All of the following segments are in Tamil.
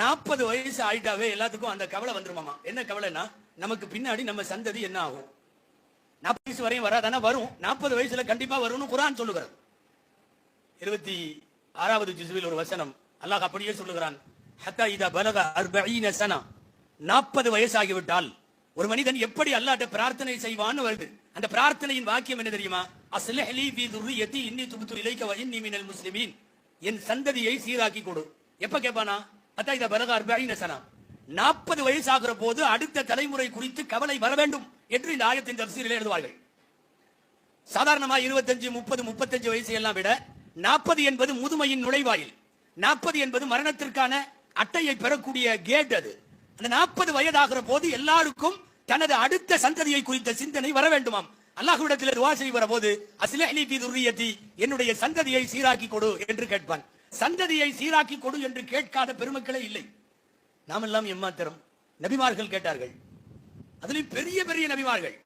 நாற்பது வயசு ஆயிட்டாவே எல்லாத்துக்கும் அந்த கவலை வந்துருமாமா என்ன கவலைன்னா நமக்கு பின்னாடி நம்ம சந்ததி என்ன ஆகும்? நாற்பது வயசு வரையும் வராதானா? வரும். நாற்பது வயசுல கண்டிப்பா வரும்னு குரான் சொல்லுகிறது இருபத்தி ஆறாவது ஜிசுவில் ஒரு வசனம். அல்லாஹ் அப்படியே சொல்லுகிறான். ஹத்தா இதா பலக சனா. நாற்பது வயசாகிவிட்டால் ஒரு மனிதன் எப்படி அல்லாட்ட பிரார்த்தனை செய்வான்னு வருது. அந்த பிரார்த்தனையின் வாக்கியம் என்ன தெரியுமா? அஸ்லிஹ் லீ துர்ரியத்தி இன்னி துப்து இலைக்க வ இன்னி முஸ்லிமீன். என் சந்ததியை சீராக்கி கொடு. எப்ப கேட்பானா? ஹத்தா இதை பிறகு அர்பாயின் சனம் நாற்பது வயசாகிற போது அடுத்த தலைமுறை குறித்து கவலை வர வேண்டும் என்று இந்த ஆயத்தின் தரிசீலில் எழுதுவார்கள். சாதாரணமா இருபத்தஞ்சு முப்பது முப்பத்தஞ்சு வயசு எல்லாம் விட நாற்பது என்பது முதுமையின் நுழைவாயில். நாற்பது என்பது மரணத்திற்கான அட்டையை பெறக்கூடிய கேட் அது. அந்த நாற்பது வயதாகிற போது எல்லாருக்கும் தனது அடுத்த சந்ததியை குறித்த சிந்தனை வர வேண்டுமாம். அல்லாஹ்விடத்தில் துவா செய்வர போது அசிலி துரியத்தி என்னுடைய சந்ததியை சீராக்கி கொடு என்று கேட்பான். சந்ததியை சீராக்கி கொடு என்று கேட்காத பெருமக்களே இல்லை. நாமெல்லாம் எம்மாத்திரம். நபிமார்கள் கேட்டார்கள். அதிலும் பெரிய பெரிய நபிமார்கள்.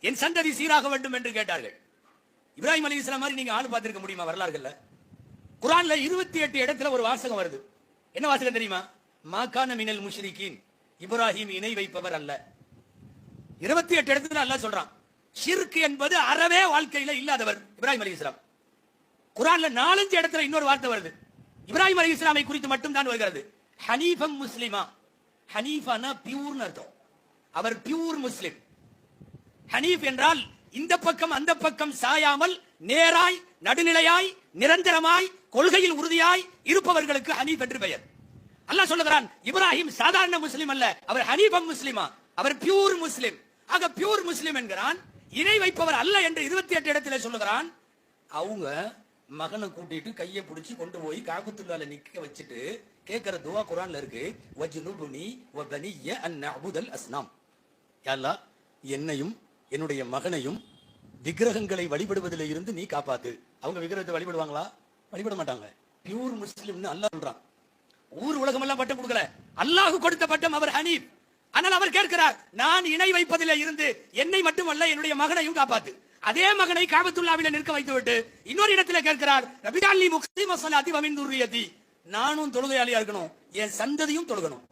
என் சந்ததி சீராக வேண்டும் என்று கேட்டார்கள். இப்ராஹிம் அலி இஸ்லாம் மாதிரி நீங்க ஆள் பார்த்திருக்க முடியுமா வரலாறுகள்ல? குரான்ல இருபத்தி எட்டு இடத்துல ஒரு வாசகம் வருது. என்ன வாசகம் தெரியுமா? மாகான மினல் முஷ்ரிகீன். இப்ராஹிம் இணை வைப்பவர் அல்ல. இருபத்தி எட்டு இடத்துல அல்ல சொல்றான். ஷிர்க் என்பது அறவே வாழ்க்கையில இல்லாதவர். இப்ராஹிம் அலி இஸ்லாம். குரான்ல நாலஞ்சு இடத்துல இன்னொரு வார்த்தை வருது. இப்ராஹிம் அலி இஸ்லாமை குறித்து மட்டும் தான் வருகிறது. ஹனீஃபம் முஸ்லிமா. ஹனீஃபானா பியூர்னு அர்த்தம். அவர் பியூர் முஸ்லிம். ஹனீஃப் என்றால் இந்த பக்கம் அந்த பக்கம் சாயாமல் நேராய் நடுநிலையாய் நிரந்தரமாய் கொள்கையில் உறுதியாய் இருப்பவர்களுக்கு ஹனீஃப் என்று பெயர். அல்லாஹ் சொல்லுகிறான் இப்ராஹிம் சாதாரண முஸ்லிம் அல்ல அவர் ஹனீஃபம் முஸ்லிமா. அவர் பியூர் முஸ்லிம். ஆக பியூர் முஸ்லிம் என்கிறான் இணை வைப்பவர் அல்ல என்று இருபத்தி எட்டு இடத்திலே சொல்லுகிறான் அவங்க மகனை கூட்டிட்டு கையை பிடிச்சி கொண்டு போய் காபத்துள்ளால நிக்க வச்சுட்டு கேட்கிற துவா குரான்ல இருக்கு வஜ்னுபுனி வபனிய அன் அபுதல் அஸ்னாம். யாரா அல்லாஹ் என்னையும் என்னுடைய மகனையும் விக்கிரகங்களை வழிபடுவதில் இருந்து நீ காப்பாத்து. அவங்க விக்கிரகத்தை வழிபடுவாங்களா? வழிபட மாட்டாங்க. பியூர் முஸ்லிம்னு அல்லாஹ் சொல்றான். ஊர் உலகம் எல்லாம் பட்டம் கொடுக்கல. அல்லாஹ் கொடுத்த பட்டம் அவர் ஹனீப் ஆனால் அவர் கேட்கிறார் நான் இணை வைப்பதில் இருந்து என்னை மட்டுமல்ல என்னுடைய மகனையும் காப்பாத்து. அதே மகனை காபத்துல்லாவில நிற்க வைத்துவிட்டு இன்னொரு இடத்துல கேட்கிறார் ரபிகாலி முக்தி மசாலாத்தி வமின் துர்ரியதி நானும் தொழுகையாளியா இருக்கணும். என் சந்ததியும் தொழுகணும்.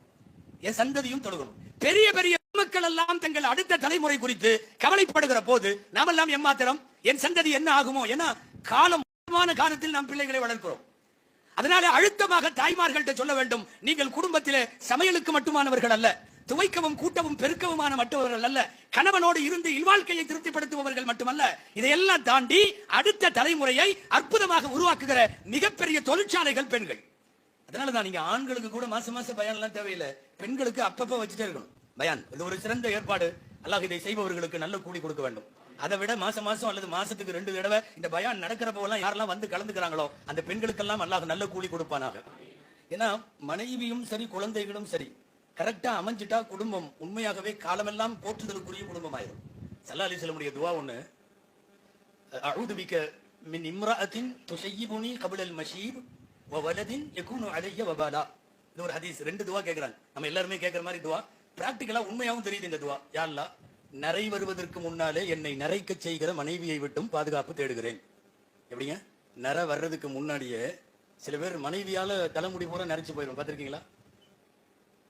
என் சந்ததியும் தொழுகணும். பெரிய பெரிய மக்கள் எல்லாம் தங்கள் அடுத்த தலைமுறை குறித்து கவலைப்படுகிற போது நாமெல்லாம் எம்மாத்திரம் என் சந்ததி என்ன ஆகுமோ? ஏன்னா காலம் மோசமான காலத்தில் நாம் பிள்ளைகளை வளர்க்கிறோம். அதனால அழுத்தமாக தாய்மார்கள்ட்ட சொல்ல வேண்டும். நீங்கள் குடும்பத்திலே சமையலுக்கு மட்டுமானவர்கள் அல்ல. துவைக்கவும் கூட்டவும் பெருக்கவுமான மற்றவர்கள் அல்ல. கணவனோடு இருந்து இல்வாழ்க்கையை திருப்திப்படுத்துபவர்கள் மட்டுமல்ல இதையெல்லாம் தாண்டி அடுத்த தலைமுறையை அற்புதமாக உருவாக்குகிற மிகப்பெரிய தொழிற்சாலைகள் பெண்கள். அதனாலதான் நீங்க ஆண்களுக்கு கூட மாசம் மாசம் பயான் எல்லாம் தேவையில்லை. பெண்களுக்கு அப்பப்ப வச்சுட்டே இருக்கணும். பயான் இது ஒரு சிறந்த ஏற்பாடு. அல்லாஹ் இதை செய்பவர்களுக்கு நல்ல கூலி கொடுக்க வேண்டும். அதை விட மாசம் மாசம் அல்லது மாசத்துக்கு ரெண்டு தடவை இந்த பயான் நடக்கிறப்போ எல்லாம் யாரெல்லாம் வந்து கலந்துக்கிறாங்களோ அந்த பெண்களுக்கெல்லாம் அல்லாஹ் நல்ல கூலி கொடுப்பானாக. ஏன்னா மனைவியும் சரி குழந்தைகளும் சரி. கரெக்டா அமைஞ்சிட்டா குடும்பம். உண்மையாகவே காலமெல்லாம் போற்றுதலுக்குரிய குடும்பம் ஆயிரும் சல்லா அலிஸ்லமுடைய துவா ஒண்ணு. அழுதுபிக்க மின் இம்ராஅத்தின் துஷையிபுனி கபிலல் மஷீப் வ வலதின் யகுனு அலைய வபாலா. இது ஒரு ஹதீஸ். ரெண்டு துவா கேட்குறாங்க நம்ம எல்லாருமே கேட்குற மாதிரி துவா. பிராக்டிக்கலா உண்மையாகவும் தெரியுது இந்த துவா. யாருலா நிறை வருவதற்கு முன்னாலே என்னை நிறைக்க செய்கிற மனைவியை விட்டும் பாதுகாப்பு தேடுகிறேன். எப்படிங்க? நிற வர்றதுக்கு முன்னாடியே சில பேர் மனைவியால தலைமுடி பூரா நரைச்சு போயிடும் பார்த்துருக்கீங்களா?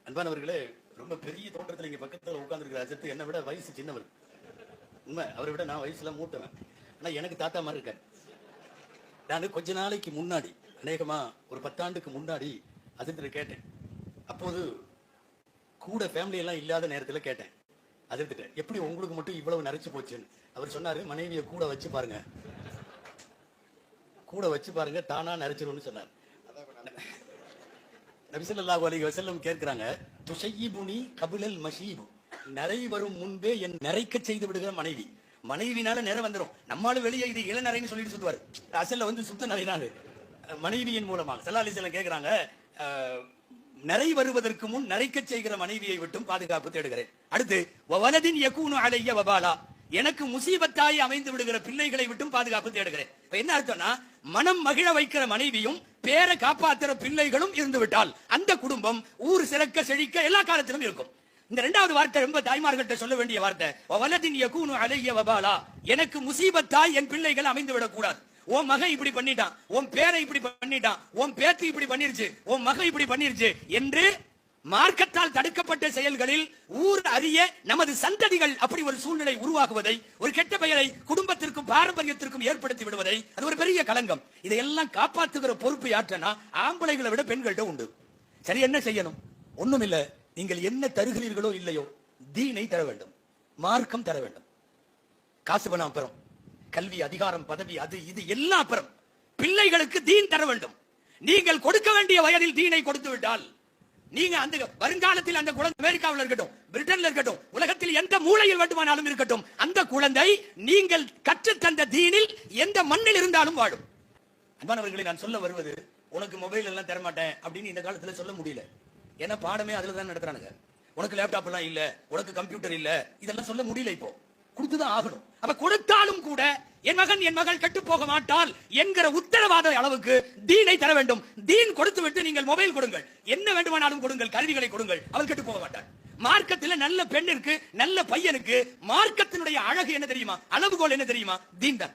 அன்பானவர்களே ரொம்ப பெரிய தோட்டத்தில் இங்க பக்கத்தில் உட்கார்ந்துருக்கிற அஜத்து என்னை விட வயசு சின்னவர். உண்மை அவரை விட நான் வயசுல மூட்டவன் ஆனா எனக்கு தாத்தா மாதிரி இருக்காரு. நான் கொஞ்ச நாளைக்கு முன்னாடி அநேகமா ஒரு பத்தாண்டுக்கு முன்னாடி அஜித்தில் கேட்டேன். அப்போது கூட ஃபேமிலி எல்லாம் இல்லாத நேரத்தில் கேட்டேன். அதிர்த்துட்ட எப்படி உங்களுக்கு மட்டும் இவ்வளவு நரைச்சு போச்சுன்னு? அவர் சொன்னாரு மனைவியை கூட வச்சு பாருங்க. கூட வச்சு பாருங்க தானா நரைச்சிடும்னு சொன்னார். நபிசல்லாஹு அலி வசல்லம் கேட்கிறாங்க துஷையிபுனி கபிலல் மஷீபு. நிறை வரும் முன்பே என் நிறைக்க செய்து விடுகிற மனைவி. மனைவினால நிறை வந்துடும் நம்மளால வெளியே இது இளநறைன்னு சொல்லிட்டு சுத்துவாரு. அசல்ல வந்து சுத்த நிறைனாரு மனைவியின் மூலமாக. சல்லா அலிசல்லம் கேட்கிறாங்க நிறை வருவதற்கு முன் நிறைக்க செய்கிற மனைவியை விட்டும் பாதுகாப்பு தேடுகிறேன். அடுத்து வலதின் யகூனு அலைய வபாலா. எனக்கு முசீபத்தாய் அமைந்து விடுகிற பிள்ளைகளை விட்டும் பாதுகாப்பு தேடுகிறேன். இப்ப என்ன அர்த்தம்னா மனம் மகிழ வைக்கிற மனைவியும் பேரை காப்பாத்துற பிள்ளைகளும் இருந்து விட்டால் அந்த குடும்பம் ஊர் சிறக்க செழிக்க எல்லா காலத்திலும் இருக்கும். இந்த இரண்டாவது வார்த்தை ரொம்ப தாய்மார்கள்ட்ட சொல்ல வேண்டிய வார்த்தை. வலதின் யகூனு அலைய வபாலா. எனக்கு முசீபத்தாய் என் பிள்ளைகள் அமைந்து விடக்கூடாது. உன் மகன் இப்படி பண்ணிட்டான். உன் பேரை இப்படி பண்ணிட்டான். உன் பேத்தி இப்படி பண்ணிருச்சு. உன் மகன் இப்படி பண்ணிருச்சு என்று மார்க்கத்தால் தடுக்கப்பட்ட செயல்களில் ஊர் அறிய நமது சந்ததிகள் அப்படி ஒரு சூழ்நிலை உருவாகுவதை ஒரு கெட்ட பெயரை குடும்பத்திற்கும் பாரம்பரியத்திற்கும் ஏற்படுத்தி விடுவதை அது ஒரு பெரிய களங்கம். இதையெல்லாம் காப்பாத்துகிற பொறுப்பு யாற்றனா ஆம்பளைகளை விட பெண்கள்கிட்ட உண்டு. சரி என்ன செய்யணும்? ஒண்ணுமில்ல. நீங்கள் என்ன தருகிறீர்களோ இல்லையோ தீனை தர வேண்டும். மார்க்கம் தர வேண்டும். காசு பணம் அப்புறம். கல்வி அதிகாரம் பதவி அது இது எல்லாம் அப்புறம். பிள்ளைகளுக்கு தீன் தர வேண்டும். நீங்கள் கொடுக்க வேண்டிய வயதில் தீனை கொடுத்து விட்டால் நீங்க அந்த வருங்காலத்தில் அந்த குழந்தை அமெரிக்காவில் இருக்கட்டும் பிரிட்டன்ல இருக்கட்டும் உலகத்தில் எந்த மூலையில் வேண்டுமானாலும் இருக்கட்டும் அந்த குழந்தை நீங்கள் கற்றுத் தந்த தீனில் எந்த மண்ணில் இருந்தாலும் வாழும். அன்பானவர்களை நான் சொல்ல வருவது உனக்கு மொபைல் எல்லாம் தரமாட்டேன் அப்படின்னு இந்த காலத்துல சொல்ல முடியல. ஏன்னா பாடமே அதுல தான் நடத்துறானுங்க. உனக்கு லேப்டாப் எல்லாம் இல்ல உனக்கு கம்ப்யூட்டர் இல்ல இதெல்லாம் சொல்ல முடியல இப்போ. கொடுத்துதான் ஆகணும். அப்ப கொடுத்தாலும் கூட என் மகன் என் மகள் கெட்டு போக மாட்டால் என்கிற உத்தரவாத அளவுக்கு தீனை தர வேண்டும். தீன் கொடுத்து விட்டு நீங்கள் மொபைல் கொடுங்கள். என்ன வேண்டுமானாலும் கொடுங்கள். கருவிகளை கொடுங்கள். அவள் கெட்டு போக மாட்டாள். மார்க்கத்தில் நல்ல பெண்ணிற்கு நல்ல பையனுக்கு மார்க்கத்தினுடைய அழகு என்ன தெரியுமா? அளவுகோல் என்ன தெரியுமா? தீன் தான்.